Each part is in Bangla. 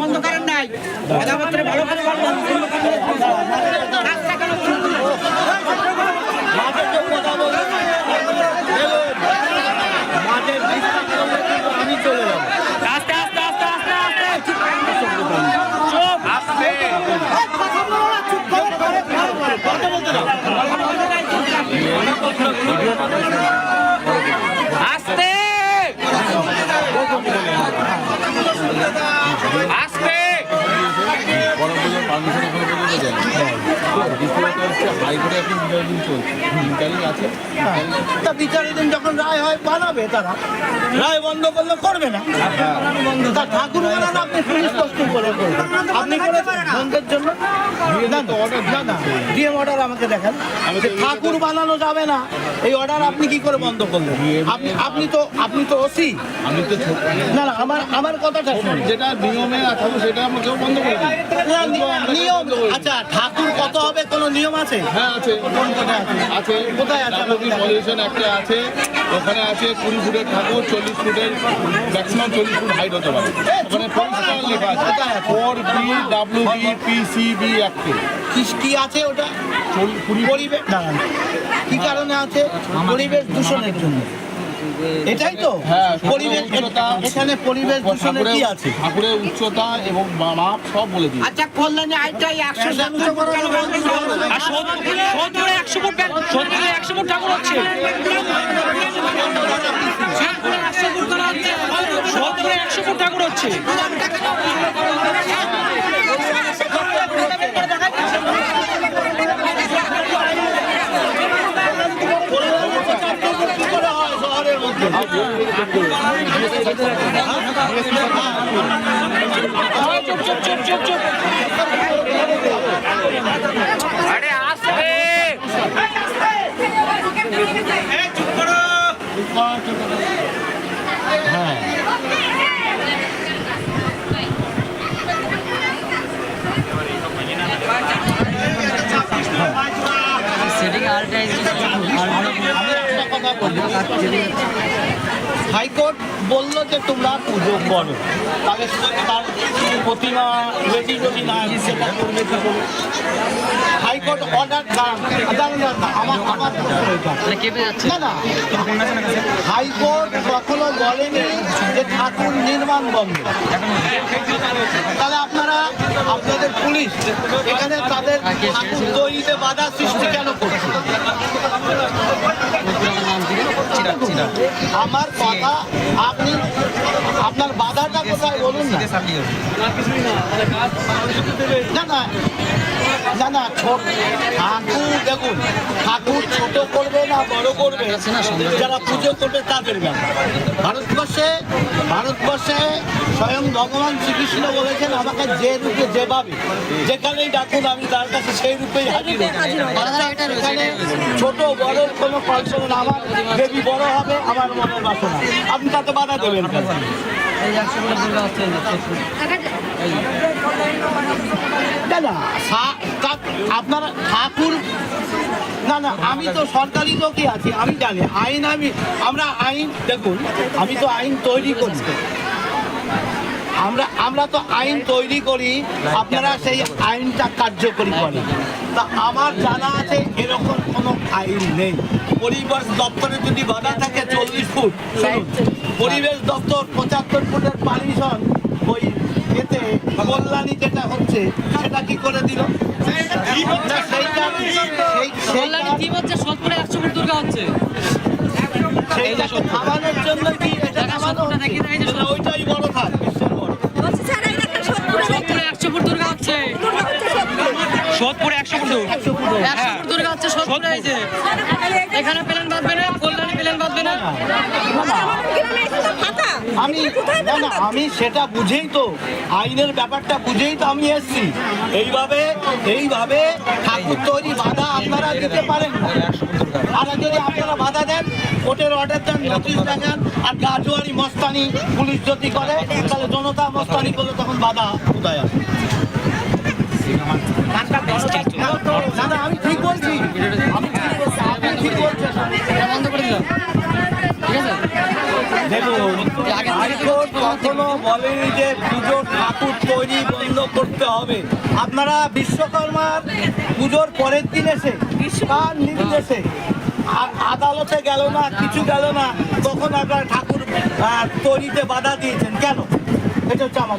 বন্ধ করেন নাই কথা বলবে না আস্তে বড় পুজোর পারমিশন এখনও পর্যন্ত দেয় দ্বিতীয়ত হচ্ছে হাইকোর্টে এখন ইন্টারভিউ চলছে। ইন্টারভিউ আছে। তা বিচারাধীন যখন রায় হয় বানাবে তারা। রায় বন্ধ করলে করবে না। তা ঠাকুর বানান আপনি সুস্পষ্ট করে করবেন আপনি করেছেন বন্ধের জন্য? ডিএম অর্ডার আমাকে দেখান। ঠাকুর বানানো যাবে না এই অর্ডার আপনি কি করে বন্ধ করলেন? আপনি আপনি তো আপনি তো ওসি। আমি তো না না আমার আমার কথাটা শুনুন যেটা নিয়মে আছে সেটা আমরা কেউ বন্ধ করে নিয়ম আচ্ছা ঠাকুর আছে? হ্যাঁ আছে। কোন আছে? কোথায় আছে? পলিউশন একটা আছে। ওখানে আছে কুড়ি ফুটের ঠাকুর চল্লিশ ফুটের ম্যাক্সিমাম চল্লিশ ফুট হাইট হতে পারে। ওখানে পরিষ্কার লেখা আছে। Four B W B P C B অ্যাক্টে কি আছে ওটা? পরিবেশ কি কারণে আছে? পরিবেশ দূষণের জন্য। এটাই তো? হ্যাঁ, পরিবেশ এখানে পরিবেশ দূষণের কি আছে? ঠাকুরের উচ্চতা এবং মাপ সব বলে দিই আচ্ছা কল্যাণী আইটাই একশো সত্তরে একশো ফুট সত্তরে একশো ফুট ঠাকুর হচ্ছে। সত্তরে একশো ফুট ঠাকুর হচ্ছে। শহরের মধ্যে চুপ চুপ চুপ চুপ চুপ আরে হাইকোর্ট বলল যে তোমরা পুজো করো। তাহলে তার প্রতিমা রেডি যদি না সেটা করবে কি করে? হাইকোর্ট অর্ডার আমার আমার না না। হাইকোর্ট কখনো বলেনি যে ঠাকুর নির্মাণ বন্ধ। তাহলে আপনারা আপনাদের পুলিশ এখানে তাদের ঠাকুর তৈরিতে বাধা সৃষ্টি কেন করছে? আমার কথা আপনি আপনার বাধাটা কোথায় বলুন না। না না না না ছোট ঠাকুর দেখুন ঠাকুর ছোট করবে না বড় করবে। যারা পুজো করবে তাদের ব্যাপার। ভারতবর্ষে ভারতবর্ষে স্বয়ং ভগবান শ্রীকৃষ্ণ বলেছেন আমাকে যে রূপে যেভাবে যেখানেই ডাকুন আমি তার কাছে সেই রূপেই হাজির। এখানে ছোট বড় কোনো আমার দেবী বড় হবে আমার মনের বাসনা। আপনি তাতে বাধা দেবেন আপনার ঠাকুর না না আমি তো সরকারি লোকই আছি আমি জানি আইন আমি আমরা আইন দেখুন আমি তো আইন তৈরি করি আমরা আমরা তো আইন তৈরি করি আপনারা সেই আইনটা কার্যকরী করেন। তা আমার জানা আছে এরকম কোনো আইন নেই। পরিবেশ দপ্তরে যদি বাধা থাকে চল্লিশ ফুট পরিবেশ দপ্তর পঁচাত্তর ফুটের পারমিশন ওই এতে কল্যাণী যেটা হচ্ছে সেটা কি করে দিল? না, সেইটা সেই- সেইটা কি হচ্ছে সত্তরে একশো ফুট দুর্গা হচ্ছে সেইটাকে থামানোর জন্য কি এটা থামানো হচ্ছে? তাহলে ওইটাই বড় থাক বিশ্বের বড় সত্তরে একশো ফুট দুর্গা হচ্ছে সোদপুরে একশো ফুট একশো ফুট দুর্গা হচ্ছে সত্তরে এই যে এখানে প্লেন বাঁধবে না কল্যাণী প্লেন বাঁধবে না। আমি না না আমি সেটা বুঝেই তো আইনের ব্যাপারটা বুঝেই তো আমি এসেছি। এইভাবে এইভাবে ঠাকুর তৈরি বাধা আপনারা দিতে পারেন না। আর যদি আপনারা বাধা দেন কোর্টের অর্ডার দেন নোটিশ দেখেন আর গাজুয়ারি মস্তানি পুলিশ যদি করে তাহলে জনতা মস্তানি করলে তখন বাধা কোথায় আমি ঠিক বলছি। আমি ঠিক বলছি আপনি ঠিক বলছেন। এটা বন্ধ করে দিলাম। ঠিক আছে? দেখুন হাইকোর্ট কখনো বলেনি যে পুজোর ঠাকুর তৈরি বন্ধ করতে হবে। আপনারা বিশ্বকর্মার পুজোর পরের দিন এসে কার নির্দেশে আদালতে গেল না কিছু গেল না তখন আপনারা ঠাকুর তৈরিতে বাধা দিয়েছেন। কেন? এটা হচ্ছে আমার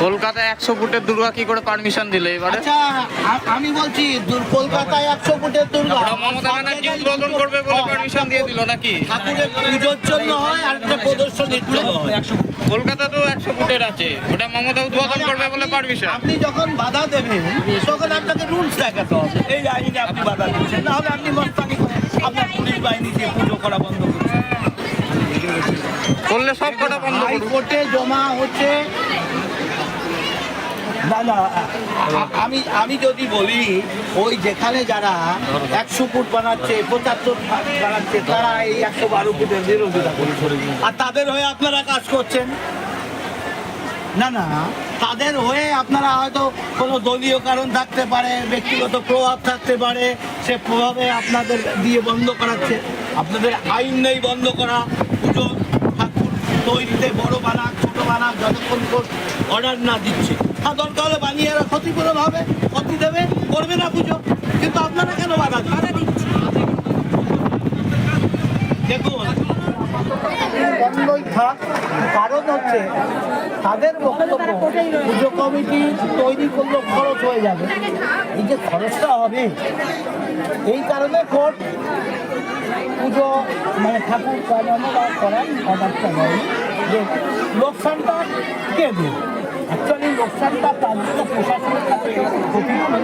কলকাতায় একশো ফুটের দুর্গা কি করে পারমিশন দিল এবারে? আচ্ছা আমি বলছি দূর- কলকাতায় একশো ফুটের দুর্গা। মমতা ব্যানার্জি উদ্বোধন করবে বলে পারমিশন দিয়ে দিল নাকি? ঠাকুরের পুজোর জন্য হয় আর একটা প্রদর্শনীর জন্য হয়। কলকাতা তো একশো ফুটের আছে। ওটা মমতা উদ্বোধন করবে বলে পারমিশন আপনি যখন বাধা দেবেন তখন আপনাকে রুলস দেখাতে হবে। এই আইনে আপনি বাধা দিচ্ছেন। না হলে আপনি মস্তানি আপনার পুলিশ বাহিনী দিয়ে পুজো করা বন্ধ করছেন করলে সব কটা বন্ধ করুন। জমা হচ্ছে না না আমি আমি যদি বলি, ওই যেখানে যারা একশো ফুট বানাচ্ছে, পঁচাত্তর বানাচ্ছে, তারা এই একশো বারো ফুটের বিরোধিতা আর তাদের হয়ে আপনারা কাজ করছেন? না না, তাদের হয়ে আপনারা হয়তো কোনো দলীয় কারণ থাকতে পারে, ব্যক্তিগত প্রভাব থাকতে পারে, সে প্রভাবে আপনাদের দিয়ে বন্ধ করাচ্ছে। আপনাদের আইন নেই বন্ধ করা, পুজো তৈরিতে বড় বানাক, ছোট বানাক, যতক্ষণ অর্ডার না দিচ্ছে। হ্যাঁ দরকার হলে বানিয়ে এরা ক্ষতিপূরণ হবে ক্ষতি দেবে, করবে না পুজো। কিন্তু আপনারা কেন বাধা দিচ্ছেন? দেখুন বন্ধই থাক কারণ হচ্ছে তাদের বক্তব্য পুজো কমিটি তৈরি করলে খরচ হয়ে যাবে। এই যে খরচটা হবে, এই কারণে কোর্ট পুজো মানে ঠাকুর বানানো বা করার অর্ডারটা দেয়নি। যে লোকসানটা কে দেবে? অ্যাকচুয়ালি লোকসানটা তাদের প্রশাসনের কাছে ক্ষতিপূরণ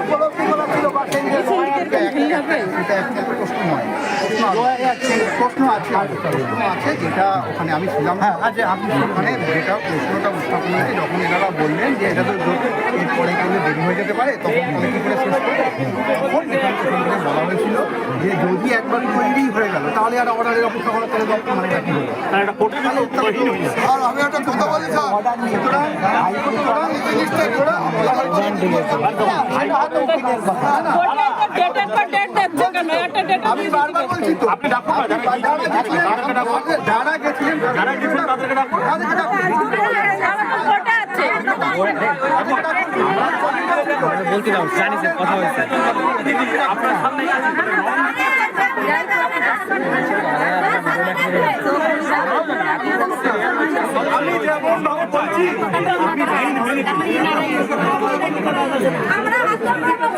উপলব্ধি করা প্রশ্ন আছে প্রশ্ন আছে যেটা ওখানে আমি ছিলাম হ্যাঁ, আচ্ছা, আপনি ওখানে যেটা প্রশ্নটা উত্থাপন হয়েছে যখন এনারা বললেন যে এটা তো এরপরে করলে দেরি হয়ে যেতে পারে তখন তাহলে কি করে শেষ করবে তখন এখান থেকে বলা হয়েছিল যে যদি একবার তৈরি হয়ে গেল তাহলে আর অর্ডারের অপেক্ষা করা তাহলে মানে কি হলো আর আমি একটা কথা বলি স্যার সুতরাং সুতরাং এই জিনিসটা এগুলো ডেটের পর ডেট দেখছ কেন? একটা ডেট আমি বারবার বলছি তো আপনি ডাকুন না যারা গেছিলেন যারা গেছিলেন তাদেরকে ডাকুন তাদেরকে ডাকুন বলতে দাও জানি স্যার কথা হয়েছে। আপনার সামনে আমি যেমন বলছি। আমি